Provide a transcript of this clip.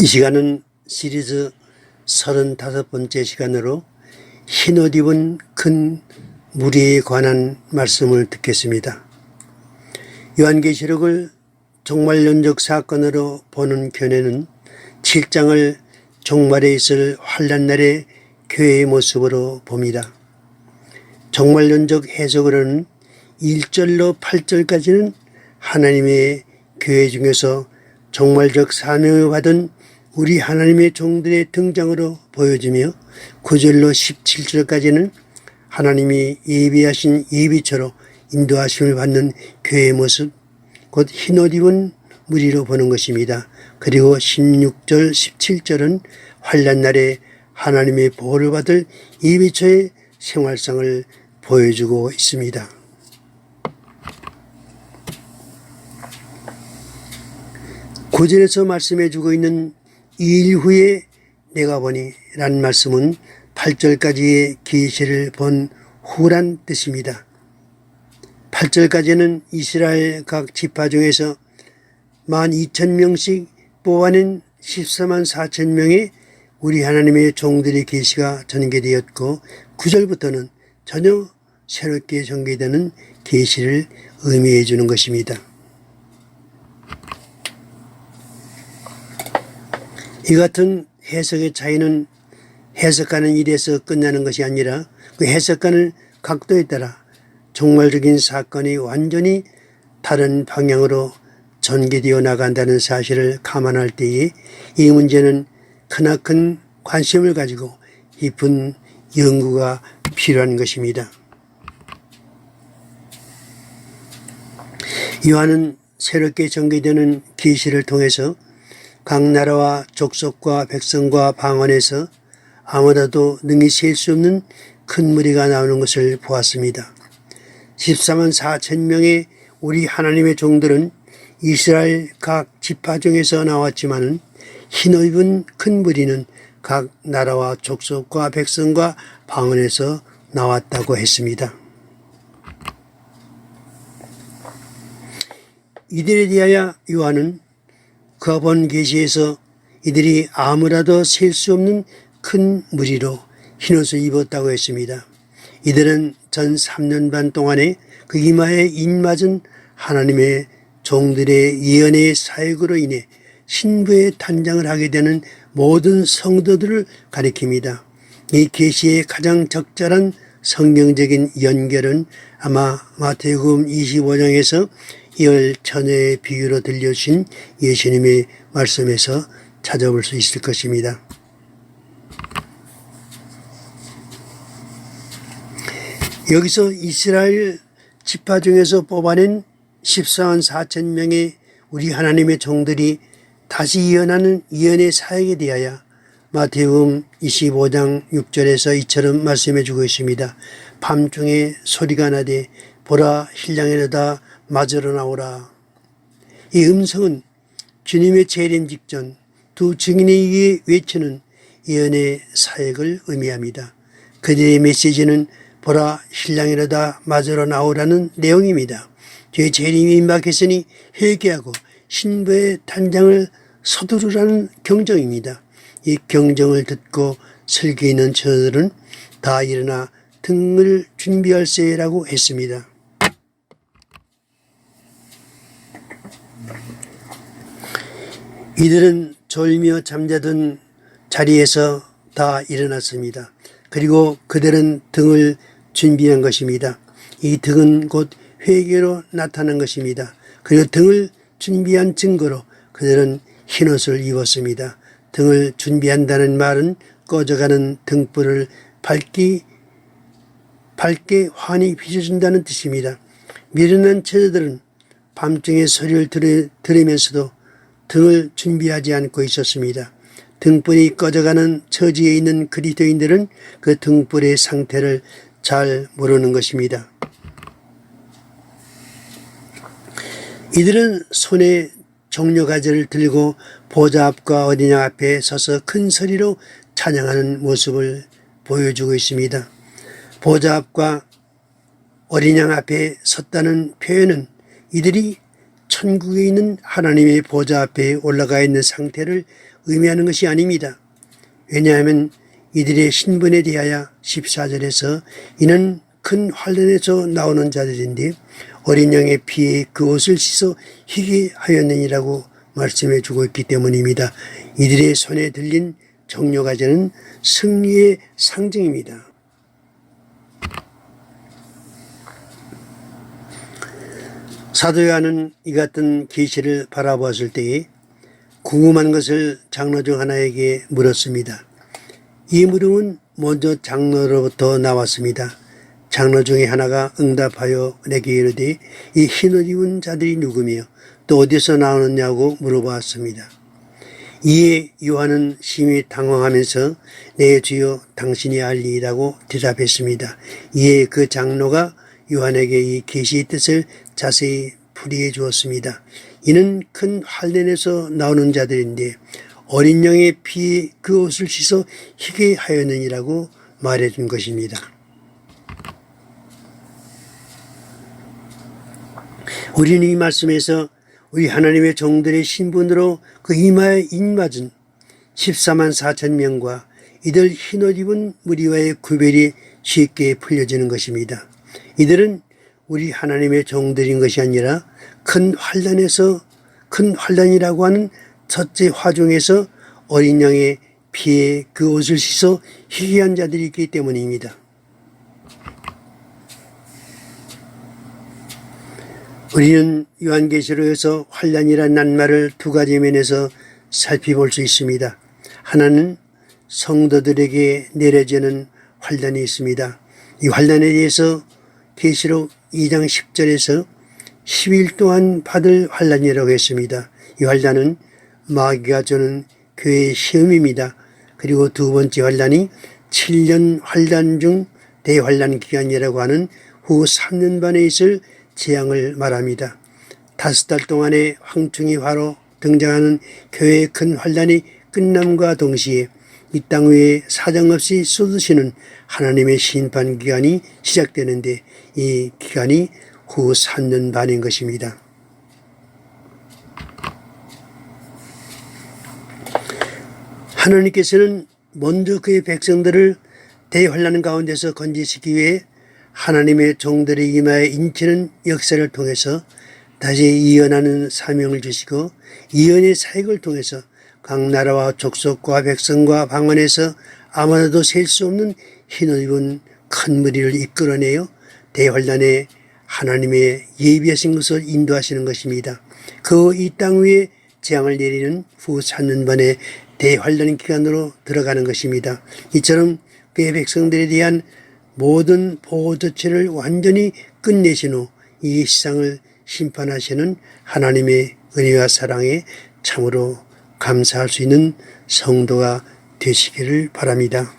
이 시간은 시리즈 35번째 시간으로 흰 옷 입은 큰 무리에 관한 말씀을 듣겠습니다. 요한계시록을 종말론적 사건으로 보는 견해는 7장을 종말에 있을 환란 날의 교회의 모습으로 봅니다. 종말론적 해석으로는 1절로 8절까지는 하나님의 교회 중에서 종말적 사명을 받은 우리 하나님의 종들의 등장으로 보여지며 9절로 17절까지는 하나님이 예비하신 예비처로 인도하심을 받는 교회의 모습, 곧 흰옷 입은 무리로 보는 것입니다. 그리고 16절, 17절은 환란 날에 하나님의 보호를 받을 예비처의 생활상을 보여주고 있습니다. 구절에서 말씀해 주고 있는 이일 후에 내가 보니 라는 말씀은 8절까지의 계시를 본 후란 뜻입니다. 8절까지는 이스라엘 각 지파 중에서 12,000명씩 뽑아낸 14만 4천 명의 우리 하나님의 종들의 계시가 전개되었고 9절부터는 전혀 새롭게 전개되는 계시를 의미해 주는 것입니다. 이 같은 해석의 차이는 해석하는 일에서 끝나는 것이 아니라 그 해석하는 각도에 따라 종말적인 사건이 완전히 다른 방향으로 전개되어 나간다는 사실을 감안할 때에 이 문제는 크나큰 관심을 가지고 깊은 연구가 필요한 것입니다. 요한은 새롭게 전개되는 계시를 통해서 각 나라와 족속과 백성과 방언에서 아무라도 능히 셀 수 없는 큰 무리가 나오는 것을 보았습니다. 14만 4천 명의 우리 하나님의 종들은 이스라엘 각 지파 중에서 나왔지만 흰옷 입은 큰 무리는 각 나라와 족속과 백성과 방언에서 나왔다고 했습니다. 이들에 대하여 요한은 본 계시에서 이들이 아무라도 셀 수 없는 큰 무리로 흰옷을 입었다고 했습니다. 이들은 전 3년 반 동안에 그 이마에 인맞은 하나님의 종들의 예언의 사역으로 인해 신부의 탄장을 하게 되는 모든 성도들을 가리킵니다. 이 계시의 가장 적절한 성경적인 연결은 아마 마태복음 25장에서 열 처녀의 비유로 들려주신 예수님의 말씀에서 찾아볼 수 있을 것입니다. 여기서 이스라엘 지파 중에서 뽑아낸 14만 4천 명의 우리 하나님의 종들이 다시 예언하는 예언의 사역에 대하여 마태복음 25장 6절에서 이처럼 말씀해 주고 있습니다. 밤중에 소리가 나되 보라 신랑이로다 맞으러 나오라. 이 음성은 주님의 재림 직전 두 증인에 의해 외치는 예언의 사역을 의미합니다. 그들의 메시지는 보라 신랑이로다 맞으러 나오라는 내용입니다. 제 재림이 임박했으니 회개하고 신부의 단장을 서두르라는 경정입니다. 이 경정을 듣고 슬기 있는 저들은 다 일어나 등을 준비할세라고 했습니다. 이들은 졸며 잠자던 자리에서 다 일어났습니다. 그리고 그들은 등을 준비한 것입니다. 이 등은 곧 회개로 나타난 것입니다. 그리고 등을 준비한 증거로 그들은 흰옷을 입었습니다. 등을 준비한다는 말은 꺼져가는 등불을 밝기, 밝게 환히 비춰준다는 뜻입니다. 미련한 처자들은 밤중에 소리를 들으, 들으면서도 등을 준비하지 않고 있었습니다. 등불이 꺼져가는 처지에 있는 그리스도인들은 그 등불의 상태를 잘 모르는 것입니다. 이들은 손에 종려가지를 들고 보좌 앞과 어린양 앞에 서서 큰 소리로 찬양하는 모습을 보여주고 있습니다. 보좌 앞과 어린양 앞에 섰다는 표현은 이들이 천국에 있는 하나님의 보좌 앞에 올라가 있는 상태를 의미하는 것이 아닙니다. 왜냐하면 이들의 신분에 대하여 14절에서 이는 큰 환란에서 나오는 자들인데 어린 양의 피에 그 옷을 씻어 희게 하였느니라고 말씀해 주고 있기 때문입니다. 이들의 손에 들린 정료가제는 승리의 상징입니다. 사도 요한은 이 같은 계시를 바라보았을 때에 궁금한 것을 장로 중 하나에게 물었습니다. 이 물음은 먼저 장로로부터 나왔습니다. 장로 중에 하나가 응답하여 내게 이르되 이 흰옷 입은 자들이 누구며 또 어디서 나오느냐고 물어보았습니다. 이에 요한은 심히 당황하면서 내 주여 당신이 알리라고 대답했습니다. 이에 그 장로가 요한에게 이 계시의 뜻을 자세히 풀이해 주었습니다. 이는 큰 환란에서 나오는 자들인데 어린 양의 피에 그 옷을 씻어 희게 하였느니라고 말해 준 것입니다. 우리는 이 말씀에서 우리 하나님의 종들의 신분으로 그 이마에 인맞은 14만 4천 명과 이들 흰옷 입은 무리와의 구별이 쉽게 풀려지는 것입니다. 이들은 우리 하나님의 종들인 것이 아니라 큰 환란에서 큰 환란이라고 하는 첫째 화중에서 어린 양의 피에 그 옷을 씻어 희귀한 자들이 있기 때문입니다. 우리는 요한계시록에서 환란이란 낱말을 두 가지 면에서 살펴볼 수 있습니다. 하나는 성도들에게 내려지는 환란이 있습니다. 이 환란에 대해서 계시록 2장 10절에서 10일 동안 받을 환란이라고 했습니다. 이 환란은 마귀가 주는 교회의 시험입니다. 그리고 두 번째 환란이 7년 환란 중 대환란 기간이라고 하는 후 3년 반에 있을 재앙을 말합니다. 다섯 달 동안의 황충이 화로 등장하는 교회의 큰 환란이 끝남과 동시에 이 땅 위에 사정없이 쏟으시는 하나님의 심판 기간이 시작되는데 이 기간이 후 3년 반인 것입니다. 하나님께서는 먼저 그의 백성들을 대환란 가운데서 건지시기 위해 하나님의 종들의 이마에 인치는 역사를 통해서 다시 이연하는 사명을 주시고 이연의 사역을 통해서 각 나라와 족속과 백성과 방언에서 아무나도 셀 수 없는 흰옷 입은 큰 무리를 이끌어내어 대환란에 하나님의 예비하신 것을 인도하시는 것입니다. 그 이 땅 위에 재앙을 내리는 후 번의 대환란 기간으로 들어가는 것입니다. 이처럼 그의 백성들에 대한 모든 보호 조치를 완전히 끝내신 후이 세상을 심판하시는 하나님의 은혜와 사랑에 참으로 감사할 수 있는 성도가 되시기를 바랍니다.